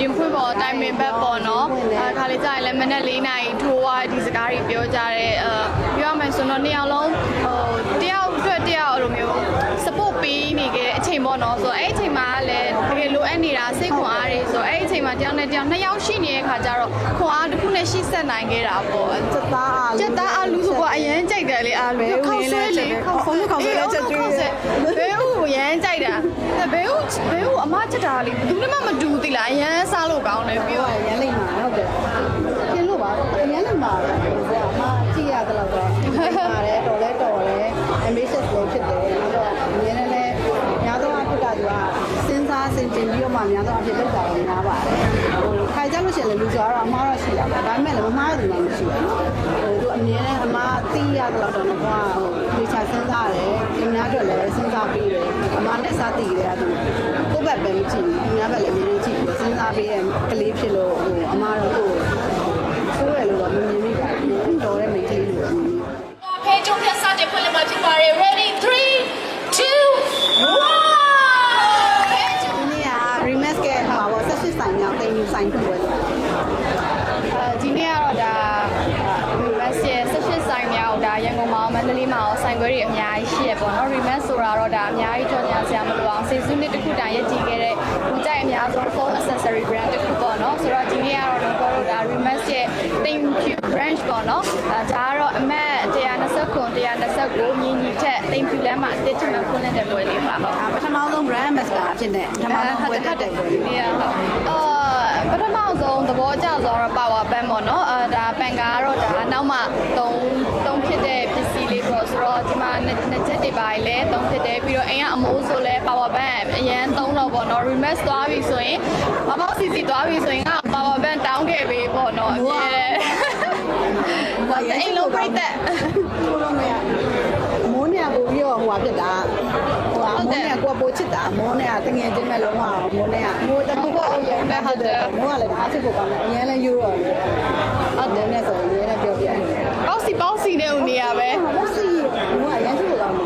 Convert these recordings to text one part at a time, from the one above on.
ရင်ဖွင့်ပေါ်တိုင်ပင်ဘက်ပေါ့နော်အဲခါလေးကြာရင်လည်းမနက်၄နာရီထိုးသွားဒီစကားတွေပြောကြတယ်အဲပြောရမယ်ဆိုတော့နှစ်ယောက်လုံးဟိုတယောက်အတွက်တယောက်အဲ့လိုမျိုး support ပေးနေ ခဲ့တဲ့အချိန်ပေါ့နော်ဆိုတော့အဲ့အချိန်မှာလည်းတကယ်လိုအပ်နေတာစိတ်ခွန်အားတွေဆိုတော့အဲ့အချိန်မှာတယောက်နဲ့တယောက်နှစ်ယောက်ရှိနေတဲ့ခါကျတော့ခွန်အားတစ်ခုနဲ့ရှိဆက်နိုင်ခဲ့တာပေါ့စက်သားအားကျက်သားအလူဆိုကအရန်ကြိုက်တယ်လေအလူဘဲဥခောက်ရင်းဆွဲနဲ့လေခေါက်ဖုန်းခေါက်ဆွဲနဲ့ချက်ကျွေးဘဲဥကိုရန်ကြိုက်တာဘဲဥဘဲဥအမချက်တာလေဘယ်သူမှမတူသီလားအရန်စားလို့ကောင်းတယ်ပြီးပြောတော့ရရမ်းလိမ့်မှာဟုတ်တယ် အားဖြင့်လောက်တာလည်းများပါတယ်ဟိုခိုင်ကြလို့ရှိရင်လည်းလူဆိုတော့အမားတော့ရှိတာပါဒါပေမဲ့လည်းမမားတဲ့လူမှမရှိဘူးဟိုသူအမြင်နဲ့အမားသိရတယ်တော့တော့ကွာဟိုလေချာစဉ်းစားတယ်ဒီများအတွက်လည်းစဉ်းစားပြီးတယ်အမားနဲ့စားသိတယ်သူကိုယ့်ဘက်ပဲမကြည့်ဘူးဒီများဘက်လည်းအမြင်နဲ့ကြည့်ပြီးစဉ်းစားပြီးတဲ့ကလေးဖြစ်လို့ဟိုအမားတော့ကိုဆိုးရလို့တော့မမြင်မိပါဘူးတော်တဲ့မိန်းကလေးလို့မြင်မိဖဲကျုံးဖြတ်စတဲ့ဖွင့်လက်မှာဖြစ်ပါတယ် ready 3 2 1ဖဲကျုံး ဒီနေ့က remix ကဟိုပါ18ဆိုင်မြောက်တင်ယူဆိုင်ဖြစ်လို့ အဲဒီနေ့ကတော့ဒါမက်ဆီရဲ့18ဆိုင်မြောက်ဒါရန်ကုန်မှာမန္တလေးမှာရောဆိုင်ခွဲတွေအများကြီးရှိရပေါ့နော် remix ဆိုတာတော့ဒါအများကြီးကြော်ညာဆရာမလို့အောင်စေစုနှစ်တစ်ခုတိုင်ရည်ကြည်ခဲ့တဲ့လူကြိုက်အများဆုံး phone accessory brand တစ်ခုပေါ့နော်ဆိုတော့ဒီနေ့ကတော့တော့ဒါ remix ရဲ့ thank you branch ပေါ့ နော်ဒါဒါကတော့အမတ်129 129မြင်းကြီးထက် thank you လမ်းမှာအတစ်ချင်မှဖွင့်တဲ့ပွဲလေးပါဟုတ်ဒါပထမဆုံး brand ambassador အဖြစ်နဲ့ပထမဆုံးပွဲတက်တယ်လို့ဒီဟုတ်အာပထမဆုံးသဘောကျဆုံးတော့ power bank ပေါ့နော်အာဒါပန်ကာကတော့ဒါနောက်မှသုံးသုံးဖြစ်တဲ့ပစ္စည်းလေးပေါ့ဆိုတော့ဒီမှာနှစ်နှစ်ချက်တွေပါလဲသုံးဖြစ်တယ်ပြီးတော့အိမ်ကအမိုးဆိုလဲ power bank အရင်သုံးတော့ပေါ့နော် remix သွားပြီဆိုရင်မပေါ့စီစီသွားပြီဆိုရင်က power bank တောင်းခဲ့ပေးပေါ့နော်အမြဲဘာအိမ်လုံး ပြိတက်ကိုလုံးမရမိုးနေပို့ပြီးတော့ဟိုဟာဖြစ်တာဟိုဟာမိုးနေကိုပို့ချစ်တာမိုးနေတငယ်ချင်းမဲ့လုံးဝမိုးနေမိုးတခုပေါ့အောင်ရတဲ့ဟုတ်တယ်မိုးကလည်းတအားချစ်ဖို့ကောင်းတယ်အရင်လည်းယူတော့ဟုတ်တယ်နဲ့ဆိုရင်လည်းပြောပြတယ်ပေါက်စီပေါက်စီနဲ့ဦးနေရပဲဟုတ်စီမိုးကရမ်းချစ်ဖို့ကောင်းတယ်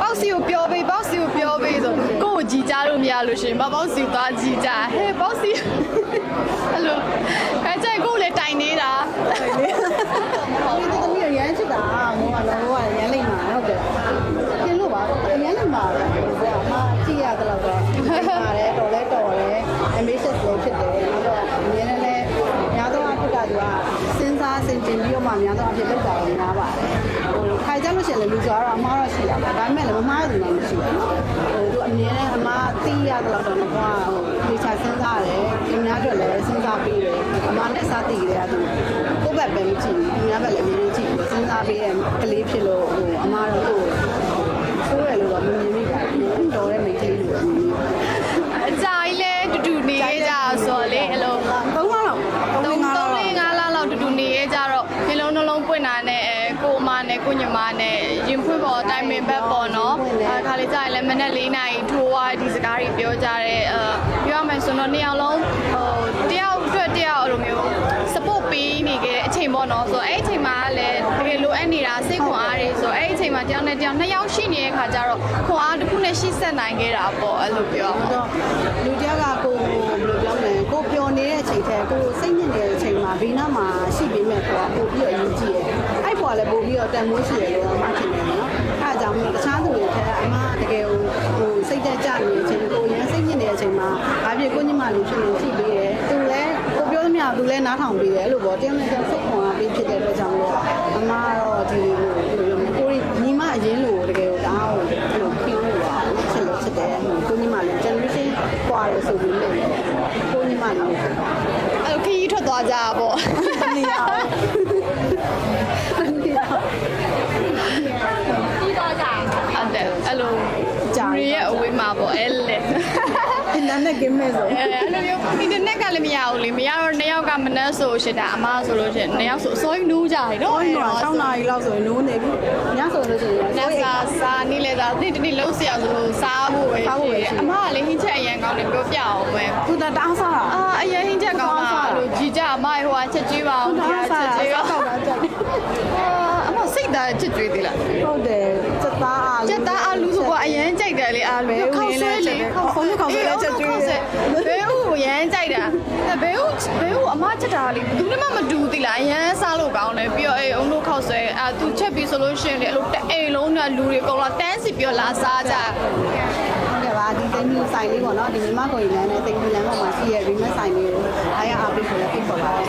ပေါက်စီကိုပြောပေးပေါက်စီကိုပြောပေးဆိုကိုယ့်ကိုကြည်ကြလို့မရလို့ရှရင်မပေါက်စီကိုသွားကြည်ကြဟဲ့ပေါက်စီအဲ့လိုအဲကြိုက်ကိုယ်လည်းတိုင်နေတာဒီတ စားစင်ကြင်ပြီးတော့မှများသောအားဖြင့်လောက်တာလည်းများပါတယ်ဟိုခိုင်ကြလို့ရှိရင်လည်းလူဆိုတော့အမားတော့ရှိတာပါဒါပေမဲ့လည်းမမားတဲ့လူမှမရှိဘူးဟိုသူအမြင်နဲ့အမားသိရတယ်တော့တော့ကွာဟိုလေချာစဉ်းစားတယ်ဒီများအတွက်လည်းစဉ်းစားပြီးတယ်အမားနဲ့စားသိတယ်သူကိုယ့်ဘက်ပဲမကြည့်ဘူးဒီများဘက်လည်းအမြင်နဲ့ကြည့်ပြီးစဉ်းစားပြီးတဲ့ကလေးဖြစ်လို့ဟိုအမားတော့ကိုဆိုးရလို့တော့မမြင်မိပါဘူးတော်တဲ့မိန်းကလေးလို့မြင်မိပါ အကြိုင်လဲတူတူနေရကြဆိုတော့လေအဲ့လို သုံးလောက် သုံးသုံးလေးငါးလလောက်တူတူနေရကြတော့မျက်လုံးနှလုံးပွင့်တာနဲ့အဲကိုအမနဲ့ ကိုညီမနဲ့ရင်ဖွင့်ပေါ်တိုင်ပင်ဘက်ပေါ့နော်အခါလေးကြာရင်လည်းမနေ့၄နာရီထိုးသွားဒီစကားတွေပြောကြတယ်အဲပြောရမယ်ဆိုတော့နှစ်ယောက်လုံးဟိုတယောက်အတွက်တယောက်အဲ့လိုမျိုး support ပေးနေခဲ့တဲ့အချိန်ပေါ့နော်ဆိုတော့အဲ့အချိန်မှာလည်းတကယ်လိုအပ်နေတာစိတ်ခွန်အားတွေဆိုတော့အဲ့အချိန်မှာတယောက်နဲ့တယောက်နှစ်ယောက်ရှိနေတဲ့ခါကျတော့ခွန်အားတစ်ခုနဲ့ရှိဆက်နိုင်ခဲ့တာပေါ့အဲ့လိုပြောတော့လူတယောက်ကကိုဘယ်လိုပြောမလဲကိုပျော်နေတဲ့အချိန်ထဲကိုစိတ်ညစ်နေတဲ့အချိန်မှာဘေးနားမှာရှိပေးမဲ့ကွာပို့ပြီးတော့အရေးကြီးတယ် အဲ့ပေါ်လည်းပို့ပြီးတော့တန်မိုးရှိတယ်လို့မှထင်တယ်နော်အဲ့အကြောင်းမျိုးတခြားသူတွေထဲအမတကယ်ဟိုဟိုစိတ်တက်ကြနေတဲ့အချိန်ကိုရမ်းစိတ်ညစ်နေတဲ့အချိန်မှာဘာဖြစ်ကိုညမလေးဖြစ်နေရှိပေးတယ်သူလည်းကိုပြောသမျှသူလည်းနားထောင်ပေးတယ်အဲ့လိုပေါ့တင်းနဲ့တင်းစိတ်ခွန်အားပေးဖြစ်တဲ့အတွက်ကြောင့်လို့အမကတော့ဒီလိုကိုညီမအရင်လို့တကယ်ကိုဒါဟိုအဲ့လိုဖီးလို့ပါချစ်လို့ချစ်တယ်ကိုညီမလေး generation ကွာလို့ဆိုပြီးလို့ကိုညီမလေးဖြစ်တာအဲ့လိုခရီးထွက်သွားကြတာပေါ့ နေရအောင်နေရအောင် ပြီးတော့ကြာ ဟုတ်တယ် အဲ့လိုဂျာရီရဲ့အဝေးမှာပေါ့အဲ့လေဒီနာနဲ့ကင်းမဲ့ဆိုအဲအဲ့လိုမျိုးဒီတစ်နက်ကလည်းမရဘူးလေမရတော့နှစ်ယောက်ကမနှက်ဆိုရှင်တာအမဆိုလို့ရှင်နှစ်ယောက်ဆိုအစိုးရနူးကြတယ်နော်ဟိုတော့6နာရီလောက်ဆိုရင်နိုးနေပြီညဆိုလို့ရှိရင်နက်စာစားနေလေသာဒီတနေ့လုံးဆရာဆိုလို့စားဖို့ပဲစားဖို့ပဲရှိတယ်အမကလည်းဟင်းချက်အရင်ကောင်းတယ်ပြောပြအောင်ပဲသူတတအားစားတာအာအရင်ဟင်းချက်ကောင်းတာလို့ကြည်ကြအမဟိုကချက်ကျွေးပါအောင်သူတအားစားတာကျွေးပါစားတော့တာကြက်အာအမစိတ်သားချက်ကျွေးသေးလားဟုတ်တယ်စက်သားအား ကျက်သားအလူဆိုကအရန် ကြိုက်တယ်လေအလူခောက်ဆွဲလေခေါက်ဖုန်းခေါက်ဆွဲနဲ့ချက်ကျွေးတယ်ဘဲဥကိုရန်ကြိုက်တာဘဲဦးဘဲဦးအမချက်တာလေဘူးနဲ့မှမတူသီလားအရန်စားလို့ကောင်းတယ်ပြီးတော့အေးအုံတို့ခောက်ဆွဲအဲသူချက်ပြီးဆိုလို့ရှိရင်လေအဲ့လိုတအိမ်လုံးကလူတွေအကုန်လာတန်းစီပြီးတော့လာစားကြဟုတ်ကဲ့ပါဒီသိန်းမျိုးဆိုင်လေးပေါ့နော်ဒီမြမကိုရီလမ်းနဲ့သိန်းမျိုးလမ်းပေါ်မှာရှိရဲ့ remix ဆိုင်လေးကိုအားရအားပေးဖို့လည်းဖိတ်ခေါ်ပါတယ်